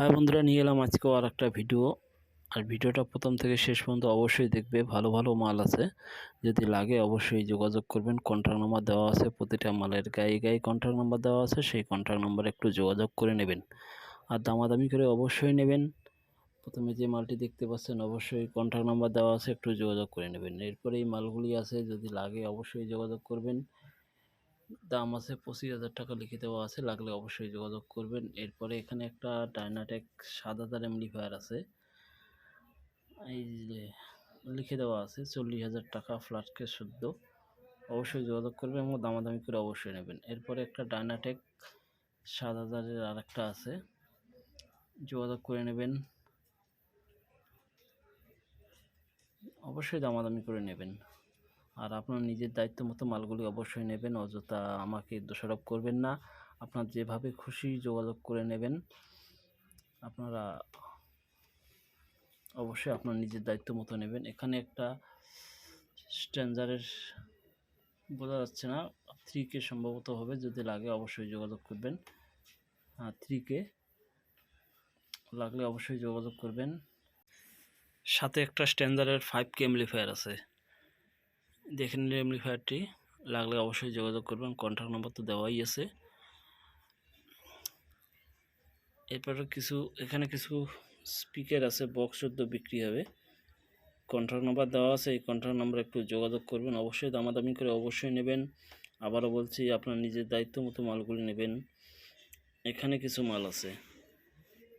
হ্যাঁ বন্ধুরা, নিয়ে এলাম আজকেও আর একটা ভিডিও। আর ভিডিওটা প্রথম থেকে শেষ পর্যন্ত অবশ্যই দেখবে, ভালো ভালো মাল আছে। যদি লাগে অবশ্যই যোগাযোগ করবেন। কন্ট্যাক্ট নাম্বার দেওয়া আছে, প্রতিটা মালের গায়ে গায়ে কন্ট্যাক্ট নাম্বার দেওয়া আছে, সেই কন্ট্যাক্ট নাম্বারে একটু যোগাযোগ করে নেবেন। আর দামাদামি করে অবশ্যই নেবেন। প্রথমে যে মালটি দেখতে পাচ্ছেন, অবশ্যই কন্ট্যাক্ট নাম্বার দেওয়া আছে, একটু যোগাযোগ করে নেবেন। এরপরে এই মালগুলি আছে, যদি লাগে অবশ্যই যোগাযোগ করবেন। দাম আছে পঁচিশ হাজার টাকা লিখে দেওয়া আছে, লাগলে অবশ্যই যোগাযোগ করবেন। এরপরে এখানে একটা ডাইনাটেক সাত হাজার এমলিফায়ার আছে। এই যে লিখে দেওয়া আছে, চল্লিশ হাজার টাকা ফ্ল্যাটকে শুদ্ধ। অবশ্যই যোগাযোগ করবেন এবং দামাদামি করে অবশ্যই নেবেন। এরপরে একটা ডাইনাটেক সাত হাজারের আরেকটা আছে। যোগাযোগ করে নেবেন। অবশ্যই দামাদামি করে নেবেন। আর আপনার নিজের দায়িত্ব মতো মালগুলি অবশ্যই নেবেন, অযথা আমাকে দোষারোপ করবেন না। আপনার যেভাবে খুশি যোগাযোগ করে নেবেন, আপনারা অবশ্যই আপনার নিজের দায়িত্ব মতো নেবেন। এখানে একটা স্ট্যান্ডারের বোঝা যাচ্ছে না থ্রি কে সম্ভবত হবে, যদি লাগে অবশ্যই যোগাযোগ করবেন। হ্যাঁ থ্রি কে লাগলে অবশ্যই যোগাযোগ করবেন। সাথে একটা স্ট্যান্ডারের ফাইভ কে এমলিফায়ার আছে। দেখে নিলে এমপ্লিফায়ারটি লাগলে অবশ্যই যোগাযোগ করবেন কন্ট্যাক্ট নাম্বার তো দেওয়াই আছে। এরপরে কিছু, এখানে কিছু স্পিকার আছে বক্স শুদ্ধ বিক্রি হবে। কন্ট্যাক্ট নাম্বার দেওয়া আছে, এই কন্ট্যাক্ট নাম্বার একটু যোগাযোগ করবেন। অবশ্যই দামাদামি করে অবশ্যই নেবেন। আবারও বলছি, আপনার নিজের দায়িত্ব মতো মালগুলি নেবেন। এখানে কিছু মাল আছে।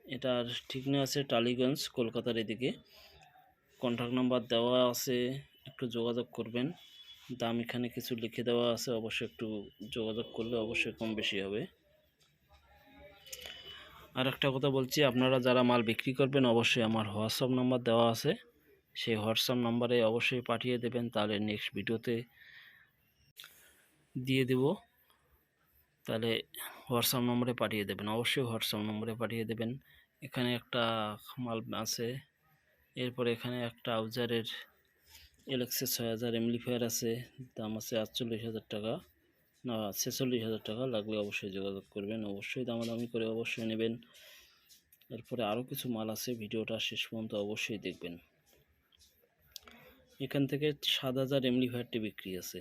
এটার ঠিকনা আছে টালিগঞ্জ, কলকাতার এদিকে। কন্ট্যাক্ট নাম্বার দেওয়া আছে। একটু যোগাযোগ করবেন। দাম এখানে কিছু লিখে দেওয়া আছে, অবশ্যই একটু যোগাযোগ করলে অবশ্যই কম বেশি হবে। আর একটা কথা বলছি, আপনারা যারা মাল বিক্রি করবেন, অবশ্যই আমার হোয়াটসঅ্যাপ নাম্বার দেওয়া আছে। সেই হোয়াটসঅ্যাপ নাম্বারে অবশ্যই পাঠিয়ে দেবেন, তাহলে নেক্সট ভিডিওতে দিয়ে দেব। তাহলে হোয়াটসঅ্যাপ নম্বরে পাঠিয়ে দেবেন, অবশ্যই হোয়াটসঅ্যাপ নম্বরে পাঠিয়ে দেবেন। এখানে একটা মাল আছে, এরপর এখানে একটা আউজারের এলেক্সে ছয় হাজার এমলিফায়ার আছে, দাম আছে আটচল্লিশ হাজার টাকা। না, ছেচল্লিশ হাজার টাকা লাগলে অবশ্যই যোগাযোগ করবেন, অবশ্যই দামাদামি করে অবশ্যই নেবেন। এরপরে আরও কিছু মাল আছে, ভিডিওটা শেষ পর্যন্ত অবশ্যই দেখবেন। এখান থেকে সাত হাজার এমলিফায়ারটি বিক্রি আছে।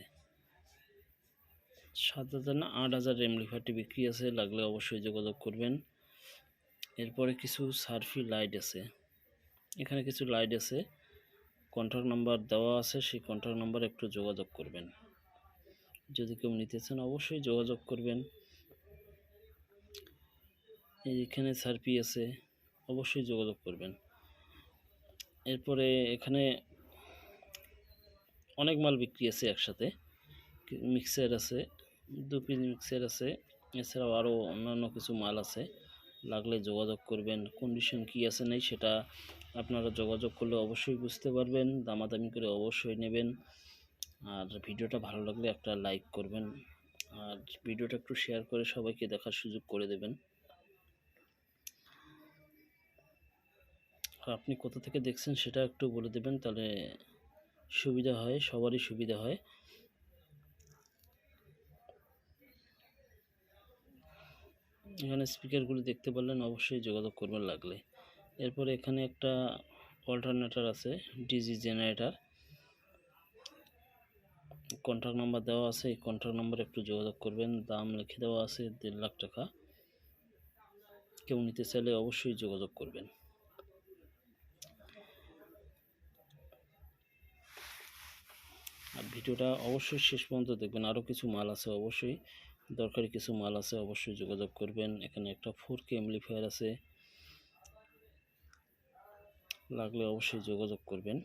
সাত হাজার না, আট হাজার এমলিফায়ারটি বিক্রি আছে, লাগলে অবশ্যই যোগাযোগ করবেন। এরপরে কিছু সার্ফি লাইট আছে। এখানে কিছু লাইট আছে। কন্ট্যাক্ট নাম্বার দেওয়া আছে, সেই কন্ট্যাক্ট নাম্বার একটু যোগাযোগ করবেন। যদি কেউ নিতে চান, অবশ্যই যোগাযোগ করবেন। এখানে সার্পি আছে, অবশ্যই যোগাযোগ করবেন। এরপরে এখানে অনেক মাল বিক্রি আছে একসাথে। মিক্সার আছে, দু পিস মিক্সার আছে, এছাড়াও আরও অন্যান্য কিছু মাল আছে। লাগলে যোগাযোগ করবেন। কন্ডিশন কি আছে নেই সেটা আপনারা যোগাযোগ করলে অবশ্যই বুঝতে পারবেন। দামাদামি করে অবশ্যই নেবেন। আর ভিডিওটা ভালো লাগলে একটা লাইক করবেন। আর ভিডিওটা একটু শেয়ার করে সবাইকে দেখার সুযোগ করে দেবেন। আর আপনি কোথা থেকে দেখছেন সেটা একটু বলে দেবেন, তাহলে সুবিধা হয়, সবারই সুবিধা হয়। এখানে স্পিকারগুলি দেখতে পারলেন, অবশ্যই যোগাযোগ করবেন লাগলে। এরপরে এখানে একটা অল্টারনেটার আছে ডিজি জেনারেটার কন্ট্যাক্ট নাম্বার দেওয়া আছে, এই কন্ট্যাক্ট নাম্বার একটু যোগাযোগ করবেন। দাম লিখে দেওয়া আছে দেড় লাখ টাকা। কেউ নিতে চাইলে অবশ্যই যোগাযোগ করবেন। আর ভিডিওটা অবশ্যই শেষ পর্যন্ত দেখবেন। আরও কিছু মাল আছে অবশ্যই। দরকারি কিছু মাল আছে, অবশ্যই যোগাযোগ করবেন। এখানে একটা ফোর কে এমলিফায়ার আছে। লাগলে অবশ্যই যোগাযোগ করবেন।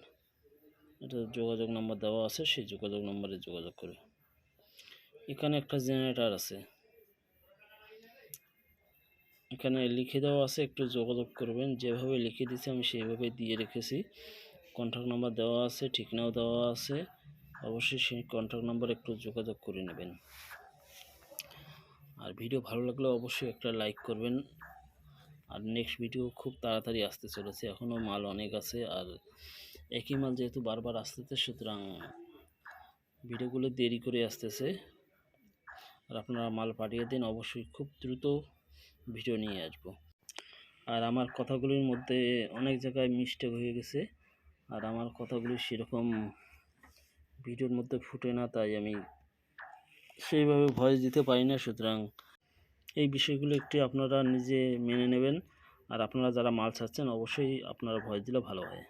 এটা যোগাযোগ নাম্বার দেওয়া আছে, সেই যোগাযোগ নাম্বারে যোগাযোগ করে এখানে একটা জেনারেটার আছে। এখানে লিখে দেওয়া আছে, একটু যোগাযোগ করবেন। যেভাবে লিখে দিয়েছি, আমি সেইভাবে দিয়ে রেখেছি। কন্ট্যাক্ট নাম্বার দেওয়া আছে, ঠিকানাও দেওয়া আছে। অবশ্যই সেই কন্ট্যাক্ট নাম্বার একটু যোগাযোগ করে নেবেন। আর ভিডিও ভালো লাগলে অবশ্যই একটা লাইক করবেন। আর নেক্সট ভিডিও খুব তাড়াতাড়ি আসতে চলেছে এখনও মাল অনেক আছে। আর একই মাল যেহেতু বারবার আসতেছে, সুতরাং ভিডিওগুলো দেরি করে আসতেছে। আর আপনারা মাল পাঠিয়ে দিন, অবশ্যই খুব দ্রুত ভিডিও নিয়ে আসব। আর আমার কথাগুলির মধ্যে অনেক জায়গায় মিস্টেক হয়ে গেছে। আর আমার কথাগুলি সেরকম ভিডিওর মধ্যে ফুটে না, তাই আমি সেইভাবে ভয়েস দিতে পারি না, সুতরাং এই বিষয়গুলো একটু আপনারা নিজে মেনে নেবেন। আর আপনারা যারা মাল ছাড়ছেন, অবশ্যই আপনারা ভয়েস দিলে ভালো হয়।